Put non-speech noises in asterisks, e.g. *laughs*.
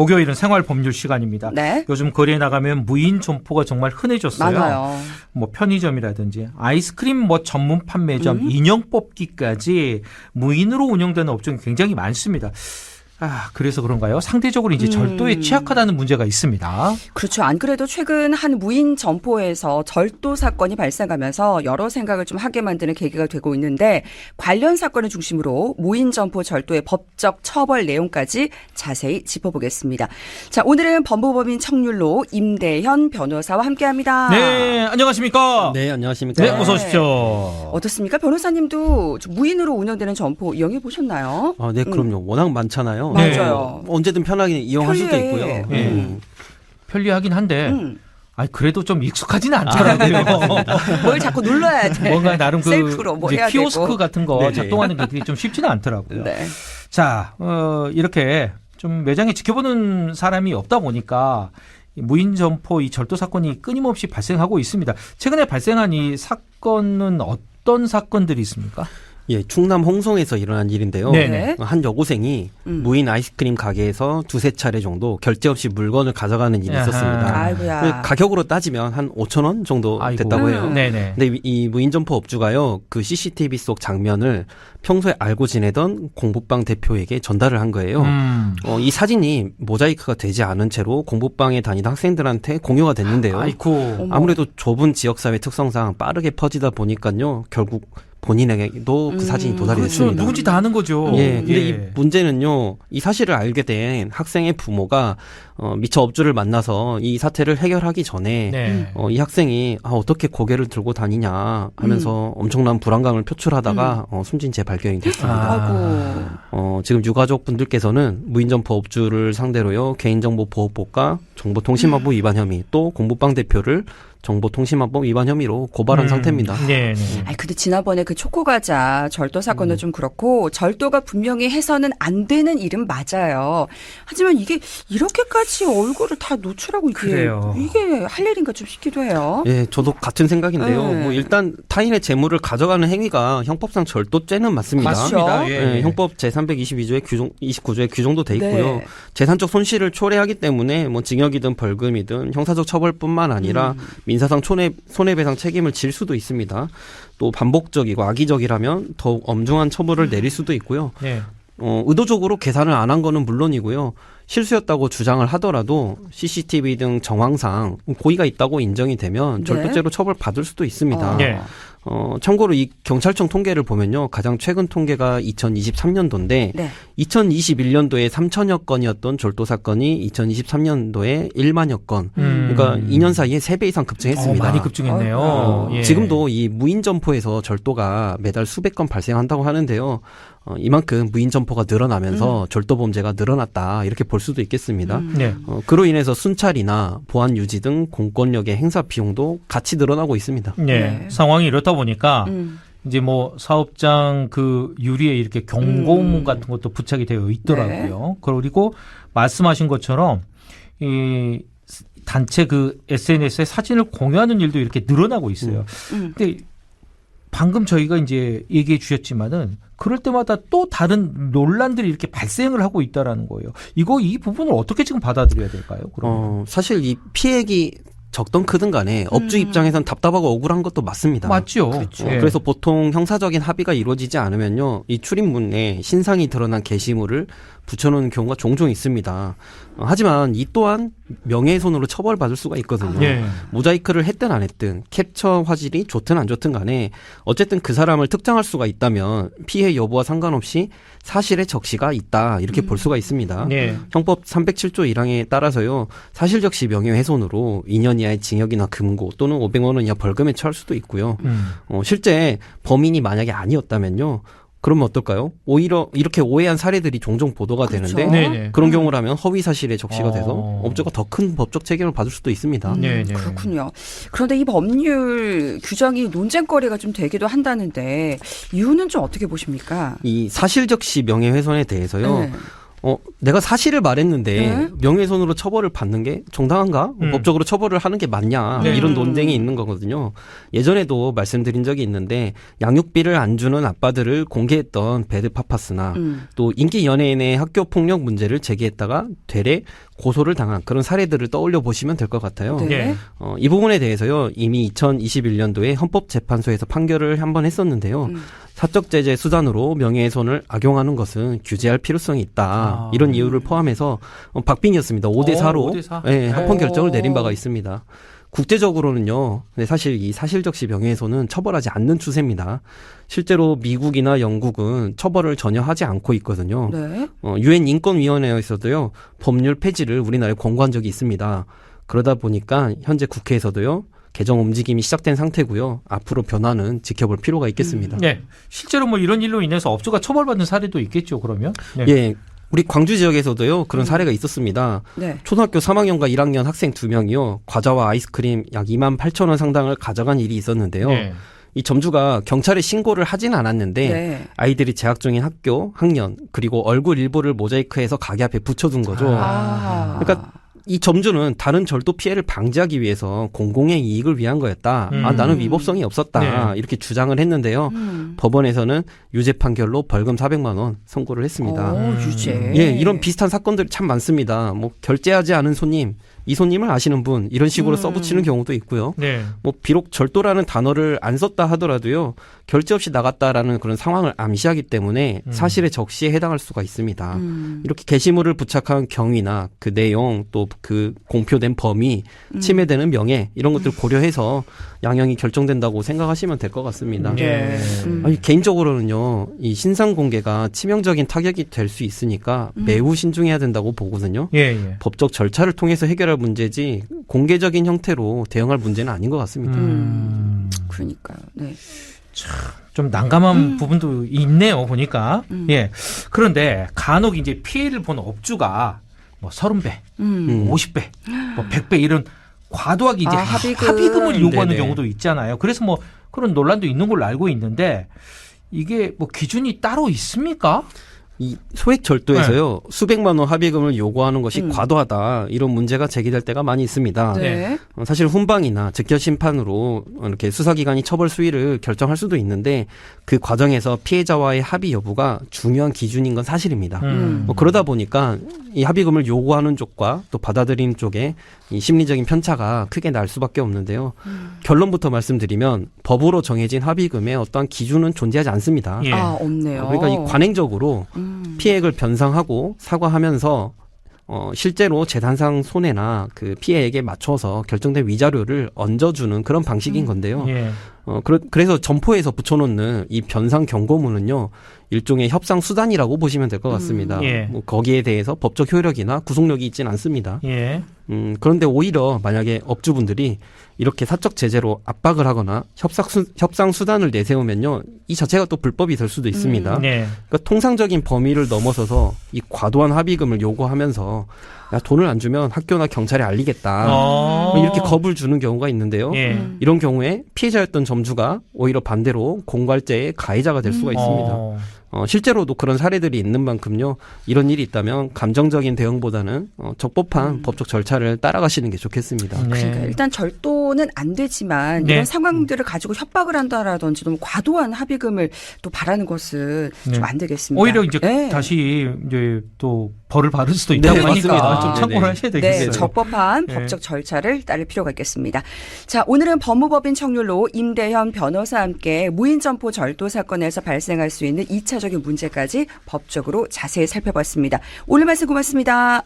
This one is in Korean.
목요일은 생활 법률 시간입니다. 네. 요즘 거리에 나가면 무인 점포가 정말 흔해졌어요. 많아요. 뭐 편의점이라든지 아이스크림 뭐 전문 판매점, 음. 인형 뽑기까지 무인으로 운영되는 업종이 굉장히 많습니다. 아, 그래서 그런가요? 상대적으로 이제 음. 절도에 취약하다는 문제가 있습니다. 그렇죠. 안 그래도 최근 한 무인 점포에서 절도 사건이 발생하면서 여러 생각을 좀 하게 만드는 계기가 되고 있는데 관련 사건을 중심으로 무인 점포 절도의 법적 처벌 내용까지 자세히 짚어보겠습니다. 자, 오늘은 법무법인 청률로 임대현 변호사와 함께 합니다. 네, 안녕하십니까? 네, 안녕하십니까. 네, 네. 어서 오십시오. 어떻습니까? 변호사님도 좀 무인으로 운영되는 점포 이용해 보셨나요? 아, 네, 그럼요. 워낙 많잖아요. 네. 맞아요. 언제든 편하게 이용할 수도 편리해. 있고요. 네. 예. 편리하긴 한데, 음. 아니 그래도 좀 익숙하지는 않더라고요. *laughs* 뭘 자꾸 눌러야 돼. 뭔가 나름 그 셀프로 뭐 이제 해야 키오스크 되고. 같은 거 네네. 작동하는 게 좀 쉽지는 않더라고요. 네. 자, 어, 이렇게 좀 매장에 지켜보는 사람이 없다 보니까 이 무인 점포 이 절도 사건이 끊임없이 발생하고 있습니다. 최근에 발생한 이 사건은 어떤 사건들이 있습니까? 예, 충남 홍성에서 일어난 일인데요. 네. 네. 한 여고생이 음. 무인 아이스크림 가게에서 두세 차례 정도 결제 없이 물건을 가져가는 일이 아하. 있었습니다. 아이고야. 가격으로 따지면 한 5천 원 정도 아이고. 됐다고 해요. 음. 네네. 근데 이- 이 무인 점포 업주가요, 그 CCTV 속 장면을 평소에 알고 지내던 공부방 대표에게 전달을 한 거예요. 음. 어, 이 사진이 모자이크가 되지 않은 채로 공부방에 다니던 학생들한테 공유가 됐는데요. 아이고. 아무래도 좁은 지역사회 특성상 빠르게 퍼지다 보니까요, 결국 본인에게도 음, 그 사진이 도달이 그렇죠. 됐습니다. 누군지 다 아는 거죠. 예, 근데 예. 이 문제는요, 이 사실을 알게 된 학생의 부모가 어, 미처 업주를 만나서 이 사태를 해결하기 전에 네. 어, 이 학생이 아, 어떻게 고개를 들고 다니냐 하면서 엄청난 불안감을 표출하다가 어, 숨진 채 발견이 됐습니다. 아. 어, 지금 유가족 분들께서는 무인점포 업주를 상대로요, 개인정보보호법과 정보통신망법 위반 혐의, 또 공부방 대표를 정보통신망법 위반 혐의로 고발한 음, 상태입니다. 네, 네. 아니 근데 지난번에 그 초코 과자 절도 사건도 음. 좀 그렇고 절도가 분명히 해서는 안 되는 일은 맞아요. 하지만 이게 이렇게까지 얼굴을 다 노출하고 이게 그래요. 이게 할 일인가 좀 싶기도 해요. 예, 저도 같은 생각인데요. 네. 뭐 일단 타인의 재물을 가져가는 행위가 형법상 절도죄는 맞습니다. 맞습니다. 그렇죠? 예. 예, 형법 제 322조에 규정 29조에 규정도 돼 있고요. 네. 재산적 손실을 초래하기 때문에 뭐 징역이든 벌금이든 형사적 처벌뿐만 아니라 음. 민사상 손해 손해배상 책임을 질 수도 있습니다. 또 반복적이고 악의적이라면 더욱 엄중한 처벌을 내릴 수도 있고요. 네. 어, 의도적으로 계산을 안 한 거는 물론이고요. 실수였다고 주장을 하더라도 CCTV 등 정황상 고의가 있다고 인정이 되면 네. 절도죄로 처벌받을 수도 있습니다. 어. 네. 어, 참고로 이 경찰청 통계를 보면요. 가장 최근 통계가 2023년도인데 네. 2021년도에 3천여 건이었던 절도 사건이 2023년도에 1만여 건. 음. 그러니까 2년 사이에 3배 이상 급증했습니다. 어, 많이 급증했네요. 어, 예. 지금도 이 무인 점포에서 절도가 매달 수백 건 발생한다고 하는데요. 어, 이만큼 무인 점포가 늘어나면서 절도 범죄가 늘어났다 이렇게 볼 수도 있겠습니다. 음. 네. 어, 그로 인해서 순찰이나 보안 유지 등 공권력의 행사 비용도 같이 늘어나고 있습니다. 네. 네. 상황이 이렇다 보니까 음. 이제 뭐 사업장 그 유리에 이렇게 경고문 음. 같은 것도 부착이 되어 있더라고요. 그리고 말씀하신 것처럼 이 단체 그 SNS에 사진을 공유하는 일도 이렇게 늘어나고 있어요. 음. 근데 방금 저희가 이제 얘기해 주셨지만은 그럴 때마다 또 다른 논란들이 이렇게 발생을 하고 있다라는 거예요. 이거 이 부분을 어떻게 지금 받아들여야 될까요? 그럼 어, 사실 이 피해액이 적던 크든 간에 업주 음. 입장에선 답답하고 억울한 것도 맞습니다. 맞죠. 그렇죠. 어, 예. 그래서 보통 형사적인 합의가 이루어지지 않으면요, 이 출입문에 신상이 드러난 게시물을 붙여놓는 경우가 종종 있습니다. 어, 하지만 이 또한 명예훼손으로 처벌받을 수가 있거든요. 예. 모자이크를 했든 안 했든 캡처 화질이 좋든 안 좋든 간에 어쨌든 그 사람을 특정할 수가 있다면 피해 여부와 상관없이 사실의 적시가 있다 이렇게 볼 수가 있습니다. 예. 형법 307조 1항에 따라서요 사실 적시 명예훼손으로 2년 이하의 징역이나 금고 또는 500만 원 이하 벌금에 처할 수도 있고요. 음. 어, 실제 범인이 만약에 아니었다면요. 그러면 어떨까요? 오히려 이렇게 오해한 사례들이 종종 보도가 그렇죠. 되는데 네네. 그런 경우라면 허위 사실에 적시가 돼서 어. 업주가 더 큰 법적 책임을 받을 수도 있습니다. 음, 네, 네. 그렇군요. 그런데 이 법률 규정이 논쟁거리가 좀 되기도 한다는데 이유는 좀 어떻게 보십니까? 이 사실적시 명예훼손에 대해서요. 네. 어, 내가 사실을 말했는데 네. 명예훼손으로 처벌을 받는 게 정당한가? 음. 법적으로 처벌을 하는 게 맞냐? 네. 이런 음. 논쟁이 있는 거거든요. 예전에도 말씀드린 적이 있는데 양육비를 안 주는 아빠들을 공개했던 배드 파파스나 음. 또 인기 연예인의 학교 폭력 문제를 제기했다가 되레 고소를 당한 그런 사례들을 떠올려 보시면 될 것 같아요. 네. 예. 어, 이 부분에 대해서요 이미 2021년도에 헌법재판소에서 판결을 한 번 했었는데요. 음. 사적 제재 수단으로 명예훼손을 악용하는 것은 규제할 필요성이 있다. 아. 이런 이유를 포함해서 어, 박빙이었습니다. 5대 어, 4로 5대 4? 예, 네. 합헌 결정을 내린 바가 오. 있습니다. 국제적으로는요. 근데 사실 이 사실적시 명예훼손은 처벌하지 않는 추세입니다. 실제로 미국이나 영국은 처벌을 전혀 하지 않고 있거든요. 네. 어, 유엔 인권위원회에서도요 법률 폐지를 우리나라에 권고한 적이 있습니다. 그러다 보니까 현재 국회에서도요 개정 움직임이 시작된 상태고요. 앞으로 변화는 지켜볼 필요가 있겠습니다. 네. 실제로 뭐 이런 일로 인해서 업주가 처벌받는 사례도 있겠죠. 그러면. 네. 예, 우리 광주 지역에서도요 그런 사례가 있었습니다. 네. 초등학교 3학년과 1학년 학생 두 명이요 과자와 아이스크림 약 2만 8천 원 상당을 가져간 일이 있었는데요. 네. 이 점주가 경찰에 신고를 하진 않았는데 네. 아이들이 재학 중인 학교, 학년 그리고 얼굴 일부를 모자이크해서 가게 앞에 붙여둔 거죠. 아. 그러니까 이 점주는 다른 절도 피해를 방지하기 위해서 공공의 이익을 위한 거였다. 아, 음. 나는 위법성이 없었다. 네. 이렇게 주장을 했는데요. 음. 법원에서는 유죄 판결로 벌금 400만 원 선고를 했습니다. 어, 음. 유죄. 예, 이런 비슷한 사건들이 참 많습니다. 뭐 결제하지 않은 손님, 이 손님을 아시는 분 이런 식으로 음. 써붙이는 경우도 있고요. 네. 뭐 비록 절도라는 단어를 안 썼다 하더라도요. 결제 없이 나갔다라는 그런 상황을 암시하기 때문에 음. 사실의 적시에 해당할 수가 있습니다. 음. 이렇게 게시물을 부착한 경위나 그 내용 또 그 공표된 범위, 음. 침해되는 명예 이런 것들 고려해서 양형이 결정된다고 생각하시면 될 것 같습니다. 예. 음. 아니, 개인적으로는요, 이 신상 공개가 치명적인 타격이 될 수 있으니까 음. 매우 신중해야 된다고 보거든요. 예, 예. 법적 절차를 통해서 해결할 문제지 공개적인 형태로 대응할 문제는 아닌 것 같습니다. 음. 그러니까요. 네. 좀 난감한 음. 부분도 있네요, 보니까. 음. 예. 그런데 간혹 이제 피해를 본 업주가 뭐 30배, 음. 음. 50배, 뭐 100배 이런 과도하게 이제 아, 합의금. 을 요구하는 네네. 경우도 있잖아요. 그래서 뭐 그런 논란도 있는 걸로 알고 있는데 이게 뭐 기준이 따로 있습니까? 이 소액 절도에서요, 수백만 원 합의금을 요구하는 것이 네. 음. 과도하다, 이런 문제가 제기될 때가 많이 있습니다. 네. 어, 사실 훈방이나 즉결 심판으로 이렇게 수사기관이 처벌 수위를 결정할 수도 있는데 그 과정에서 피해자와의 합의 여부가 중요한 기준인 건 사실입니다. 음. 뭐 그러다 보니까 이 합의금을 요구하는 쪽과 또 받아들이는 쪽에 이 심리적인 편차가 크게 날 수밖에 없는데요. 음. 결론부터 말씀드리면 법으로 정해진 합의금에 어떠한 기준은 존재하지 않습니다. 예. 아, 없네요. 그러니까 이 관행적으로 음. 피해액을 변상하고 사과하면서 어, 실제로 재산상 손해나 그 피해액에 맞춰서 결정된 위자료를 얹어주는 그런 방식인 음. 건데요. 예. 어, 그래서 점포에서 붙여놓는 이 변상 경고문은요, 일종의 협상 수단이라고 보시면 될 것 같습니다. 음, 예. 뭐 거기에 대해서 법적 효력이나 구속력이 있지는 않습니다. 예. 음, 그런데 오히려 만약에 업주분들이 이렇게 사적 제재로 압박을 하거나 협상, 수, 협상 수단을 내세우면요, 이 자체가 또 불법이 될 수도 있습니다. 네. 그러니까 통상적인 범위를 넘어서서 이 과도한 합의금을 요구하면서 야 돈을 안 주면 학교나 경찰에 알리겠다 어. 뭐 이렇게 겁을 주는 경우가 있는데요. 예. 음. 이런 경우에 피해자였던 점주가 오히려 반대로 공갈죄의 가해자가 될 수가 음. 있습니다. 어. 어, 실제로도 그런 사례들이 있는 만큼요. 이런 일이 있다면 감정적인 대응보다는 어, 적법한 음. 법적 절차를 따라가시는 게 좋겠습니다. 네. 그러니까 일단 절도는 안 되지만 네. 이런 상황들을 가지고 협박을 한다라든지 너무 과도한 합의금을 또 바라는 것은 네. 좀안 되겠습니다. 오히려 이제 네. 다시 이제 또 벌을 받을 수도 있다고 네, 하니까 맞습니다. 좀 참고를. 하셔야 네, 되겠어요. 적법한 네. 법적 절차를 따를 필요가 있겠습니다. 자, 오늘은 법무법인 청률로 임대현 변호사와 함께 무인점포 절도 사건에서 발생할 수 있는 2 차적인 문제까지 법적으로 자세히 살펴봤습니다. 오늘 말씀 고맙습니다.